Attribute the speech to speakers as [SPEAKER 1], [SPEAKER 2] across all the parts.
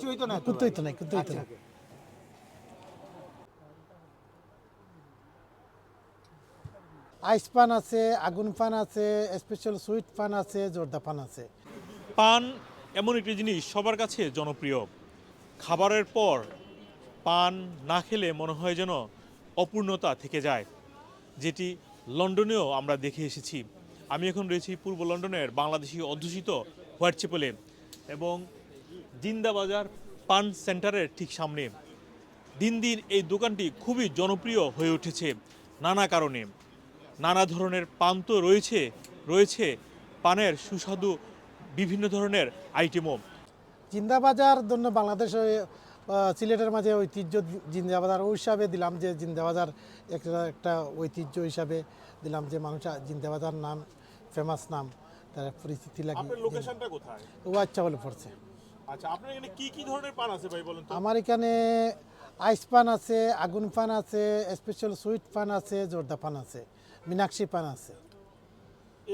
[SPEAKER 1] কিছু হইতো না
[SPEAKER 2] কিন্তু হইতো না কিন্তু হইতো না আইস পান আছে আগুন পান আছে স্পেশাল সুইট পান আছে জর্দা পান আছে।
[SPEAKER 3] পান এমন একটি জিনিস সবার কাছে জনপ্রিয়। খাবারের পর পান না খেলে মনে হয় যেন অপূর্ণতা থেকে যায়। যেটি লন্ডনেও আমরা দেখে এসেছি। আমি এখন রয়েছি পূর্ব লন্ডনের বাংলাদেশি অধ্যুষিত হোয়াইট চেপেলে এবং জিন্দাবাজার পান সেন্টারের ঠিক সামনে। দিন দিন এই দোকানটি খুবই জনপ্রিয় হয়ে উঠেছে নানা কারণে। নানা ধরনের পান তো রয়েছে রয়েছে পানের সুস্বাদু বিভিন্ন ধরনের আইটেমও।
[SPEAKER 2] জিন্দাবাজার জন্য বাংলাদেশে সিলেটের মাঝে ঐতিহ্য জিন্দাবাজার ওই হিসাবে দিলাম যে জিন্দাবাজার একটা একটা ঐতিহ্য হিসাবে দিলাম যে মানুষ জিন্দাবাজার নাম ফেমাস নাম তার পরিচিতি লাগে
[SPEAKER 3] লোকেশনটা কোথায়?
[SPEAKER 2] ও আচ্ছা বলে পড়ছে।
[SPEAKER 3] আচ্ছা আপনার এখানে কি কি ধরনের পান আছে ভাই বলেন তো?
[SPEAKER 2] আমার এখানে আইস পান আছে আগুন পান আছে স্পেশাল সুইট পান আছে জর্দা পান আছে মীনাক্ষী পান আছে।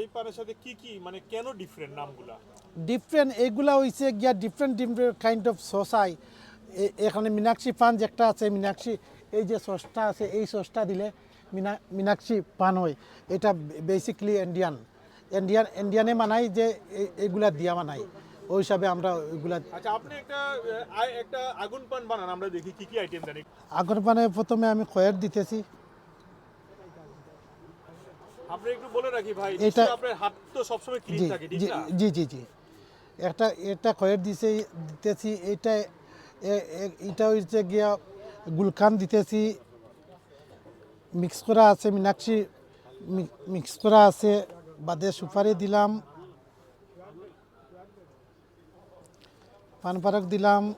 [SPEAKER 3] এই পানের সাথে কি কি মানে কেন ডিফারেন্ট নামগুলা?
[SPEAKER 2] ডিফারেন্ট এগুলা হইছে গিয়া ডিফারেন্ট ডিফারেন্ট কাইন্ড অফ সসাই। এখানে মীনাক্ষী পান যে একটা আছে মীনাক্ষী এই যে সসটা আছে এই সসটা দিলে মিনা মীনাক্ষী পান হয়। এটা বেসিকলি ইন্ডিয়ান ইন্ডিয়ান ইন্ডিয়ানে মানাই যে এগুলা দিয়া মানাই ওই হিসাবে আমরা ওইগুলা
[SPEAKER 3] আচ্ছা আপনি একটা একটা আগুন পান বানান আমরা দেখি কি কি আইটেম জানি।
[SPEAKER 2] আগুন পানে প্রথমে আমি খয়ের দিতেছি।
[SPEAKER 3] আপনি একটু বলে রাখি ভাই
[SPEAKER 2] এটা-
[SPEAKER 3] আপনার হাত তো সবসময় ক্লিন থাকে ঠিক
[SPEAKER 2] জি
[SPEAKER 3] না?
[SPEAKER 2] জি জি জি। একটা এটা খয়ের দিছে দিতেছি এটা এটা হচ্ছে গিয়া গুলকান দিতেছি। মিক্স করা আছে মিনাক্ষী মিক্স করা আছে বাদে সুপারি দিলাম। পান পারক দিলাম।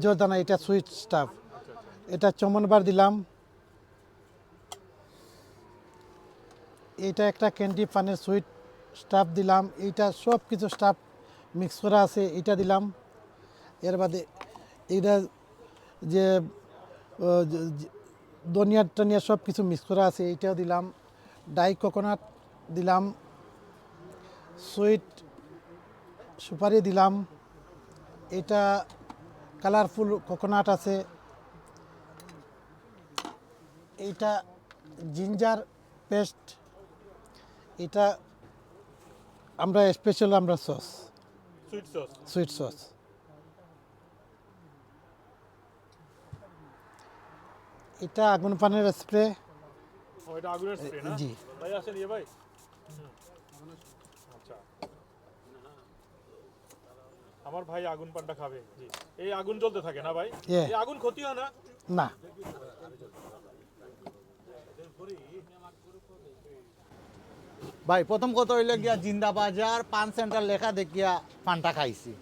[SPEAKER 2] জোরদানা? এটা সুইট স্টাফ। এটা চমনবার দিলাম। এটা একটা ক্যান্ডি পানের সুইট স্টাফ দিলাম। এইটা সব কিছু স্টাফ মিক্স করা আছে এটা দিলাম। এর বাদে এইটা যে ও, যে- যে ধনিয়া টনিয়া সব কিছু মিক্স করা আছে এইটাও দিলাম। ডাই কোকোনাট দিলাম। সুইট সুপারি দিলাম। এটা কালারফুল কোকোনাট আছে। এটা জিঞ্জার পেস্ট এটা আমরা স্পেশাল আমরা sauce
[SPEAKER 3] sweet sauce
[SPEAKER 2] sweet sauce এটা আগুন পানের স্প্রে জি।
[SPEAKER 3] ভাই আসেন ইয়ে ভাই হুম। আচ্ছা আমার ভাই আগুন পানটা খাবে। জি। এই আগুন জ্বলতে থাকে না ভাই? এই আগুন ক্ষতি হয় না?
[SPEAKER 2] না।
[SPEAKER 1] ভাই প্রথম কথা হইলে গিয়া জিন্দা বাজার পান সেন্টার লেখা দেখিয়া পানটা খাইছি।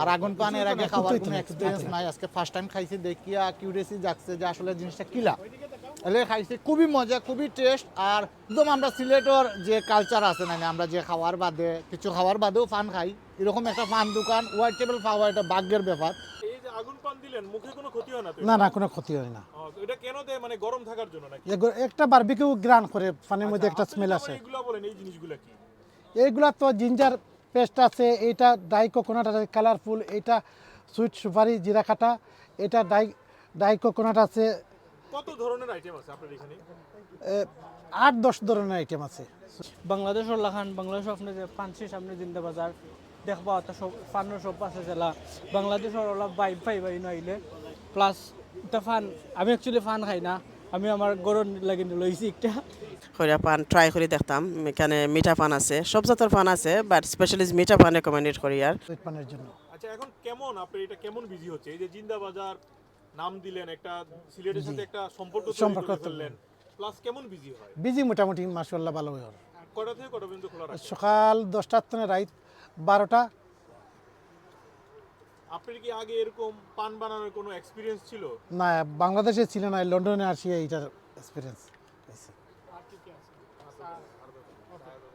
[SPEAKER 1] আর আগুন পান এর আগে খাওয়ার কোনো এক্সপিরিয়েন্স নাই। আজকে ফার্স্ট টাইম খাইছি দেখিয়া কিউরিয়াসি জাগছে যে আসলে জিনিসটা কিলা। এলে খাইছি খুবই মজা খুবই টেস্ট আর একদম আমরা সিলেটর যে কালচার আছে না আমরা যে খাওয়ার বাদে কিছু খাওয়ার বাদেও ফান খাই। এরকম একটা ফান দোকান হোয়াইট টেবিল পাওয়া এটা ভাগ্যের ব্যাপার।
[SPEAKER 3] না
[SPEAKER 2] না কোনো ক্ষতি হয় না।
[SPEAKER 3] এটা মানে
[SPEAKER 2] একটা বারবিকিউ গ্রান করে পানির মধ্যে একটা স্মেল এইগুলা তো জিঞ্জার পেস্ট আছে এইটা ডাই কোকোনাট আছে কালারফুল এইটা সুইট সুপারি জিরা কাটা এটা ডাই ডাই কোকোনাট আছে
[SPEAKER 3] কত ধরনের আইটেম আছে আপনার এখানে?
[SPEAKER 2] আট দশ ধরনের আইটেম আছে।
[SPEAKER 4] বাংলাদেশের লাখান বাংলাদেশ আপনি যে পানসি সামনে জিন্দা বাজার দেখবা তা সব ফানের সব আছে জেলা। বাংলাদেশের অলপ বাই পাই বাই নইলে প্লাস এটা ফান আমি অ্যাকচুয়ালি ফান খাই না। আমি আমার গরম লাগি লইছি একটা।
[SPEAKER 5] খৈরা পান ট্রাই করে দেখতাম। এখানে মিঠা পান আছে। সব জাতের পান আছে বাট স্পেশালিস্ট মিঠা পান রেকমেন্ডেড করি আর।
[SPEAKER 2] পানের জন্য।
[SPEAKER 3] আচ্ছা এখন কেমন? আপনি এটা কেমন বিজি হচ্ছে? এই যে জিন্দা বাজার নাম দিলেন একটা সিলেটের সাথে একটা সম্পর্ক
[SPEAKER 2] সম্পর্ক
[SPEAKER 3] করলেন প্লাস কেমন বিজি হয়?
[SPEAKER 2] বিজি মোটামুটি মাশাআল্লাহ ভালো হয়
[SPEAKER 3] কটা থেকে কটা পর্যন্ত খোলা রাখেন?
[SPEAKER 2] সকাল দশটার থেকে রাত বারোটা।
[SPEAKER 3] আপনার কি আগে এরকম পান বানানোর কোনো এক্সপিরিয়েন্স ছিল?
[SPEAKER 2] না বাংলাদেশে ছিল না লন্ডনে আসি এইটার এক্সপিরিয়েন্স